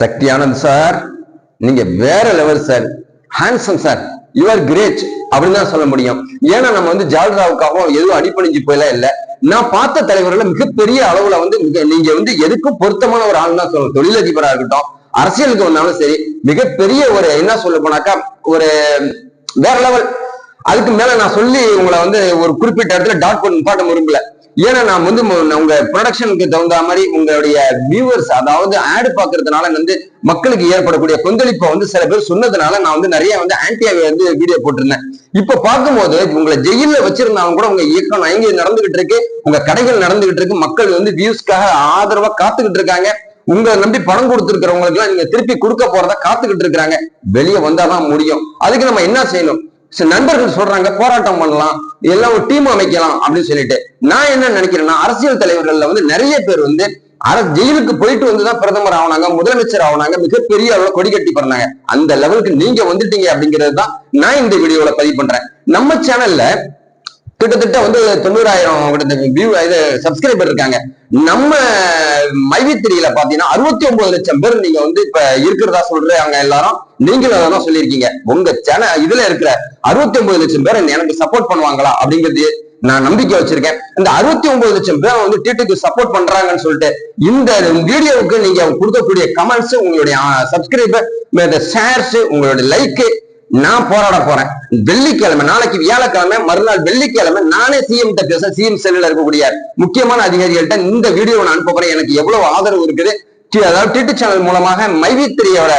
சக்தி Anand sir நீங்க வேற level sir handsome sir you great அப்படின்னு தான் சொல்ல முடியும். ஏன்னா நம்ம வந்து ஜால்ராவுக்காகவும் எதுவும் அடிப்பணிஞ்சு போயெல்லாம் இல்ல. நான் பார்த்த தலைவர்கள மிகப்பெரிய அளவுல வந்து மிக- நீங்க வந்து எதுக்கும் பொருத்தமான ஒரு ஆள் தான் சொல்லணும். தொழிலதிபரா இருக்கட்டும் அரசியலுக்கு வந்தாலும் சரி மிகப்பெரிய ஒரு என்ன சொல்ல போனாக்கா ஒரு வேற லெவல் அதுக்கு மேல நான் சொல்லி உங்களை வந்து ஒரு குறிப்பிட்ட இடத்துல டாட் பண்ண பாட்ட விரும்பல ஏன்னா நான் வந்து உங்க ப்ரொடக்ஷனுக்கு தகுந்த மாதிரி உங்களுடைய வியூவர்ஸ் அதாவது ஆடு பாக்குறதுனால வந்து மக்களுக்கு ஏற்படக்கூடிய கொந்தளிப்பை வந்து சில பேர் சொன்னதுனால நான் வந்து நிறைய வந்து ஆன்டியாவை வந்து வீடியோ போட்டிருந்தேன். இப்ப பார்க்கும்போது உங்களை ஜெயில வச்சிருந்தாலும் கூட உங்க இயக்கம் எங்க நடந்துகிட்டு இருக்கு. உங்க கடைகள் நடந்துகிட்டு இருக்கு. மக்கள் வந்து வியூஸ்க்காக ஆதரவா காத்துக்கிட்டு இருக்காங்க. உங்களை நம்பி பணம் கொடுத்துருக்கிறவங்களுக்கு எல்லாம் நீங்க திருப்பி கொடுக்க போறதா காத்துக்கிட்டு இருக்காங்க. வெளியே வந்தாதான் முடியும். அதுக்கு நம்ம என்ன செய்யணும்? சில நண்பர்கள் சொல்றாங்க போராட்டம் பண்ணலாம் எல்லாம் ஒரு டீம் அமைக்கலாம் அப்படின்னு சொல்லிட்டு. நான் என்ன நினைக்கிறேன்னா அரசியல் தலைவர்கள்ல வந்து நிறைய பேர் வந்து அர ஜெயிலுக்கு போயிட்டு வந்துதான் பிரதமர் ஆனாங்க முதலமைச்சர் ஆனாங்க மிகப்பெரிய அளவுல கொடி கட்டி பண்ணாங்க அந்த லெவலுக்கு நீங்க வந்துட்டீங்க அப்படிங்கிறது தான் நான் இந்த வீடியோல பதிவு பண்றேன். நம்ம சேனல்ல கிட்டத்தட்ட வந்து தொண்ணூறாயிரம் வியூ இது சப்ஸ்கிரைபர் இருக்காங்க. நம்ம மைவித்திரியில பாத்தீங்கன்னா அறுபத்தி ஒன்பது லட்சம் பேர் நீங்க வந்து இப்ப இருக்கிறதா சொல்றாங்க எல்லாரும். நீங்களும் அதான் சொல்லியிருக்கீங்க. உங்க சேனல் இதுல இருக்கிற அறுபத்தி ஒன்பது லட்சம் பேர் எனக்கு சப்போர்ட் பண்ணுவாங்களா அப்படிங்கிறது நான் நம்பிக்கை வச்சிருக்கேன். இந்த அறுபத்தி ஒன்பது லட்சம் பேர் வந்து டிடிக்கு சப்போர்ட் பண்றாங்கன்னு சொல்லிட்டு இந்த வீடியோவுக்கு நீங்க கொடுக்கக்கூடிய கமெண்ட்ஸ் உங்களுடைய சப்ஸ்கிரைபர் ஷேர்ஸ் உங்களுடைய லைக்கு நான் போராட போறேன். வெள்ளிக்கிழமை நாளைக்கு வியாழக்கிழமை மறுநாள் வெள்ளிக்கிழமை நானே சிஎம் கிட்ட பேச சிஎம் செல்லில் இருக்கக்கூடிய முக்கியமான அதிகாரிகள்கிட்ட இந்த வீடியோ நான் அனுப்ப போறேன் எனக்கு எவ்வளவு ஆதரவு இருக்குது? அதாவது டிடி சேனல் மூலமாக மைவித்திரியோட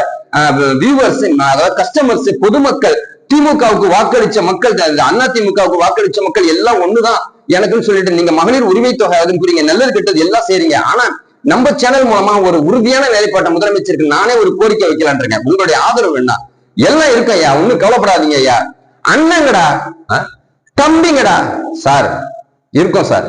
வியூவர்ஸ் அதாவது கஸ்டமர்ஸ் பொதுமக்கள் திமுகவுக்கு வாக்களிச்ச மக்கள் அண்ணா திமுகவுக்கு வாக்களிச்ச மக்கள் எல்லாம் ஒண்ணுதான். எனக்குன்னு சொல்லிட்டு நீங்க மகளிர் உரிமை தொகை அதுன்னு நல்லது கெட்டது எல்லாம் செய்றீங்க. ஆனா நம்ம சேனல் மூலமா ஒரு உறுதியான வேலைப்பாட்டை முதலமைச்சருக்கு நானே ஒரு கோரிக்கை வைக்கலான் இருக்கேன். உங்களுடைய ஆதரவு என்ன எல்லாம் இருக்கு ஐயா ஒண்ணும் கவலைப்படாதீங்க ஐயா. அண்ணங்கடா தம்பிங்கடா. சார் இருக்கோம் சார்.